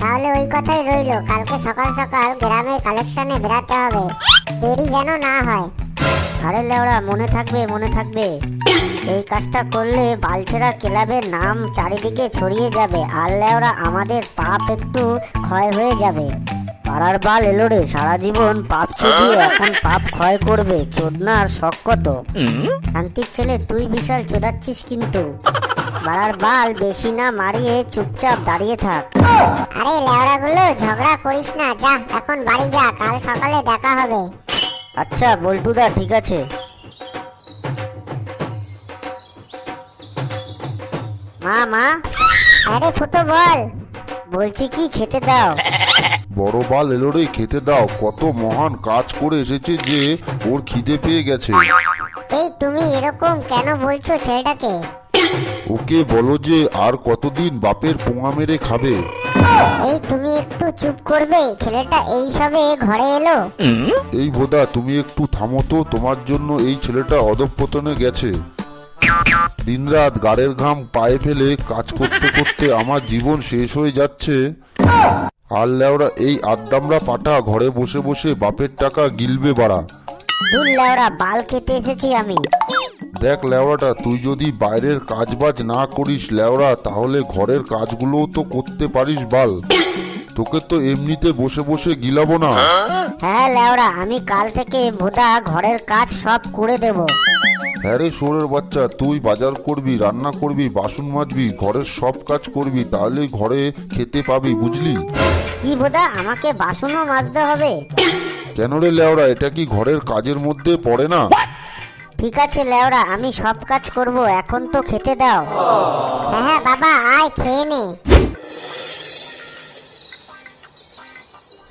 তাহলে ওই কথাই রইল। কালকে সকাল সকাল গ্রামে কালেকশনে বেরাতে হবে। দেরি যেন না হয়। আরে লেওড়া মনে থাকবে মনে থাকবে। এই কাজটা করলে বালছেরা ক্লাবের নাম চারিদিকে ছড়িয়ে যাবে। আর লেওড়া আমাদের পাপ একটু ক্ষয় হয়ে যাবে। পাড়ার বাল এলো রে সারা জীবন পাপ চুদিয়ে এখন পাপ ক্ষয় করবে। চোদনার শখ কত। শান্তির ছেলে তুই বিশাল চোদাচ্ছিস কিন্তু। পাড়ার বাল বেশি না মারিয়ে চুপচাপ দাঁড়িয়ে থাক। আরে লেওড়াগুলো ঝগড়া করিস না যা এখন বাড়ি যা কাল সকালে দেখা হবে। আচ্ছা বল্টুদা ঠিক আছে। মা মা আরে ফুটো বল বলছি কি খেতে দাও? বড় বাল এলো রে খেতে দাও। কত মহান কাজ করে এসেছে যে ওর খিদে পেয়ে গেছে। এই তুমি এরকম কেন বলছো ছেলেটাকে? ওকে বলো যে আর কতদিন বাপের পোঙা মেরে খাবে? এই তুমি একটু চুপ করবে ছেলেটা এই সবে ঘরে এলো। এই ভোদা তুমি একটু থামো তো তোমার জন্য এই ছেলেটা অধঃপতনে গেছে। দিনরাত গাড়ের ঘাম পায়ে ফেলে কাজ করতে করতে আমার জীবন শেষ হয়ে যাচ্ছে। আর লেওরা এই আদ্দামরা পাঠা ঘরে বসে বসে বাপের টাকা গিলবে বাড়া। দূর লেওড়া বাল খেতে এসেছি আমি। দেখ লেওড়াটা তুই যদি বাইরের কাজবাজ না করিস লেওড়া তাহলে ঘরের কাজগুলোও তো করতে পারিস বাল। তোকে তো এমনিতে বসে বসে গিলাবো না। হ্যাঁ লেওড়া আমি কাল থেকে ভোদা ঘরের কাজ সব করে দেব। হ্যাঁ রে শোরের বাচ্চা তুই বাজার করবি রান্না করবি বাসন মাজবি ঘরের সব কাজ করবি তাহলে ঘরে খেতে পাবি বুঝলি? কি ভোদা আমাকে বাসনও মাজতে হবে? কেন রে লেওড়া এটা কি ঘরের কাজের মধ্যে পড়ে না? ঠিক আছে লেওরা আমি সব কাজ করব এখন তো খেতে দাও। হ্যাঁ হ্যাঁ বাবা আয় খেয়ে নে।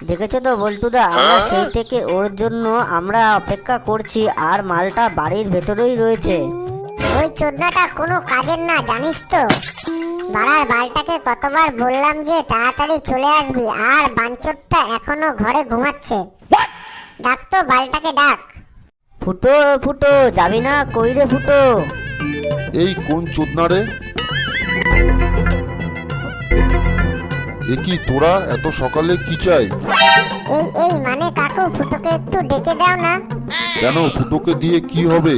দেখেছ তো বল্টুদা আমরা সেই থেকে ওর জন্য আমরা অপেক্ষা করছি আর মালটা বাড়ির ভেতরেই রয়েছে। ওই চোদনাটা কোনো কাজের না জানিস তো? বাড়ার বালটাকে কতবার বললাম যে তাড়াতাড়ি চলে আসবি আর বাঞ্চরটা এখনও ঘরে ঘুমাচ্ছে। ডাক তো বালটাকে ডাক। ফুটো ফুটো যাবি না? কই রে ফুটো? এই কোন চোদনা রে? এ কি তোরা এত সকালে কি চাই? এই এই মানে কাকু ফুটোকে একটু ডেকে দাও না। কেন? ফুটোকে দিয়ে কি হবে?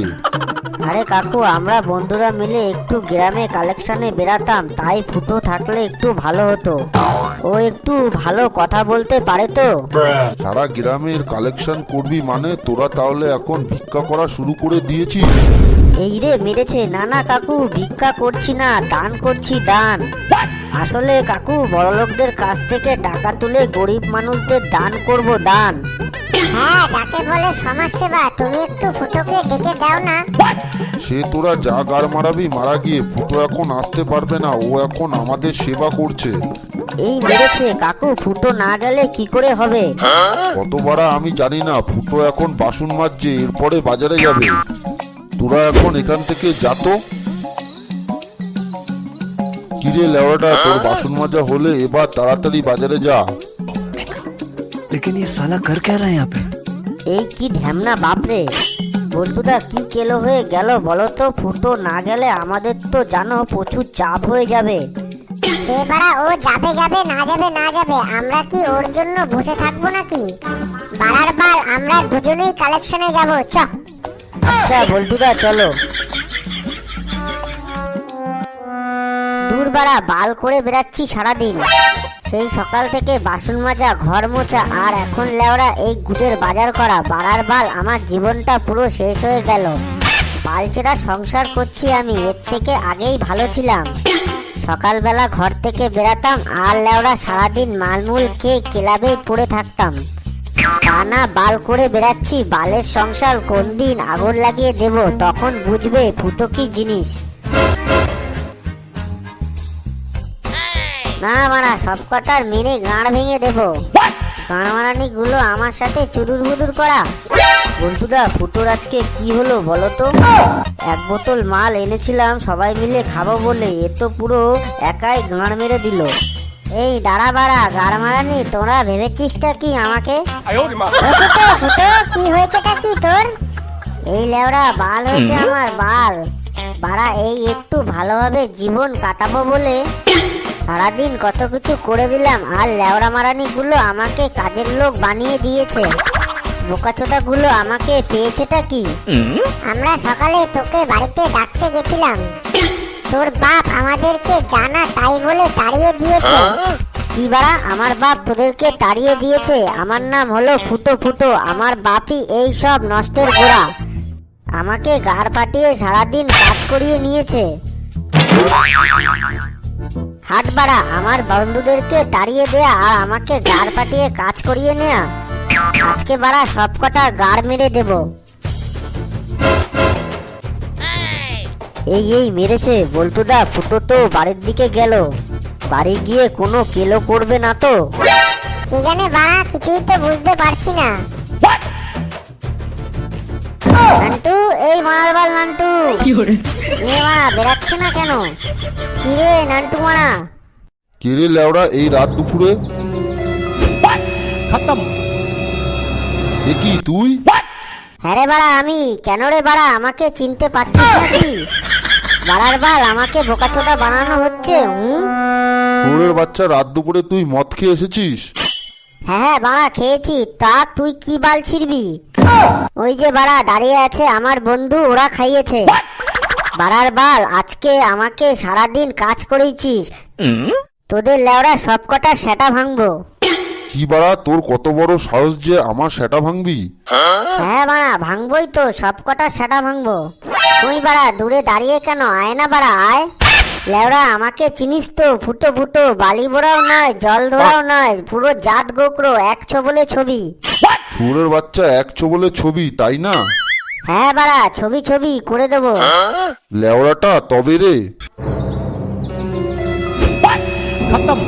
আরে কাকু আমরা বন্ধুরা মিলে একটু গ্রামে কালেকশনে বেরাতাম তাই ফুটো থাকলে একটু ভালো হতো। ও একটু ভালো কথা বলতে পারে তো? সারা গ্রামের কালেকশন করবি মানে তোরা তাহলে এখন ভিক্ষা করা শুরু করে দিয়েছিস? এই রে মেরেছে না না কাকু ভিক্ষা করছি না দান করছি দান। আসলে কাকু বড়লোকদের কাছ থেকে টাকা তুলে গরিব মানুষদের দান করব দান। হ্যাঁ যাকে বলে সমাজ সেবা তুমি একটু ফুটোকে ডেকে দাও না সে তোরা যা গাড় মারাবি মারা গিয়ে ফুটো এখন আসতে পারবে না ও এখন আমাদের সেবা করছে এই মেরেছে কাকু ফুটো না গেলে কি করে হবে কতবার আমি জানি না ফুটো এখন বাসন মাজছে এরপরে বাজারে যাবে তোরা এখন এখান থেকে যাতো কিরে লেওয়াটা তোর বাসন মাজা হলে এবার তাড়াতাড়ি বাজারে যা लेकिन ये साला कर क्या रहा है यहाँ पे এই কি ঢ্যামনা বাপরে? বল্টুদা কি কেলো হয়ে গেল বলো তো ফুটো না গেলে আমাদের তো জানো প্রচুর চাপ হয়ে যাবে। সে বাড়া ও যাবে যাবে না যাবে না যাবে আমরা কি ওর জন্য বসে থাকব নাকি? বাড়ার বাল আমরা দুজনেই কালেকশনে যাব চ। আচ্ছা বল্টুদা চলো। দূর বাড়া বাল করে বেড়াচ্ছি সারাদিন। সেই সকাল থেকে বাসন মাজা, ঘর মোছা, আর এখন লেওড়া এই গুদের বাজার করা। বাড়ার বাল, আমার জীবনটা পুরো শেষ হয়ে গেল। বালচেরা সংসার করছি আমি, এর থেকে আগেই ভালো ছিলাম। সকালবেলা ঘর থেকে বেরাতাম, আর লেওড়া সারাদিন মালমুল খেয়ে ক্লাবেই পড়ে থাকতাম। টানা বাল করে বেড়াচ্ছি, বালের সংসার কোন দিন আগুন লাগিয়ে দেব, তখন বুঝবে ফুটো কি জিনিস। না মারা সব কটার মেরে গাঁড় ভেঙে দেব। গাঁড় মারানি গুলো আমার সাথে চুদুর বুদুর করা। বন্ধুদা ফুটোর আজকে কি হলো বলো তো? এক বোতল মাল এনেছিলাম সবাই মিলে খাব বলে। এ তো পুরো একাই গাঁড় মেরে দিল। এই দাঁড়া বাড়া গাড় মারানি তোরা ভেবেছিসটা কি আমাকে? ফুটো কি হয়েছেটা কি তোর? এই লেওড়া বাল হয়েছে আমার বাল। বাড়া এই একটু ভালোভাবে জীবন কাটাবো বলে। সারাদিন কত কিছু করে দিলাম আর লেওড়া মারানি গুলো আমাকে কাজের লোক বানিয়ে দিয়েছে। বোকাচোদা গুলো আমাকে পেয়েছেটা কি? আমরা সকালে তোকে বাড়িতে ডাকতে গেছিলাম। তোর বাপ আমাদেরকে জানা তাই বলে তাড়িয়ে দিয়েছে। কি বাড়া আমার বাপ তোদেরকে তাড়িয়ে দিয়েছে। আমার নাম হলো ফুটো ফুটো আমার বাপই এই সব নষ্টের গোড়া। আমাকে গাড় পাঠিয়ে সারাদিন কাজ করিয়ে নিয়েছে। হাট বাড়া আমার বন্ধুদেরকে তাড়িয়ে দেয়া আর আমাকে গাড় পাঠিয়ে কাজ করিয়ে নেয়া। আজকে বাড়া সব কটা গাড় মেরে দেব। এই এই মেরেছে। বল্টুদা ফুটো তো বাড়ির দিকে গেল। বাড়ি গিয়ে কোনো কেলো করবে না তো। কি জানে বাড়া কিছুই তো বুঝতে পারছি না। নান্টু এই মারারবাল নান্টু। নে মারা বেরাচ্ছে না কেন? কিরে নান্টু মারা? কেড়ে লেওড়া এই রাত দুপুরে? এ কি তুই? হ্যাঁ রে বাড়া আমি। কেন রে বাড়া আমাকে চিনতে পারছিস নাকি বাড়ার বাল আমাকে বোকাচোদা বানানো হচ্ছে হুম? শুয়োরের বাচ্চা রাত দুপুরে তুই মদ খেয়ে এসেছিস? হ্যাঁ হ্যাঁ বাড়া খেয়েছি। তা তুই কি বাল ছিড়বি? ওই যে বাড়া দাঁড়িয়ে আছে আমার বন্ধু ওরা খাইয়েছে। বাড়ার বাল আজকে আমাকে সারাদিন কাজ করেছিস তোদের লেওড়া সবকটা সেটা ভাঙবো। কি বাড়া তোর কত বড় সাহস যে আমার সেটা ভাঙবি? হ্যাঁ বাড়া ভাঙবই তো সবকটা সেটা ভাঙবো। তুই বাড়া দূরে দাঁড়িয়ে কেন? আয় না বাড়া আয়। লেওড়া আমাকে চিনিস তো ফুটো ফুটো বালি বোড়াও নয় জল ধরাও নয় পুরো জাত গোকরো একশো বলে ছবি। শুয়োরের বাচ্চা এক বলে ছবি তাই না? হ্যাঁ বাড়া ছবি ছবি করে দেবো। লেওড়াটা তবে রে। খতম।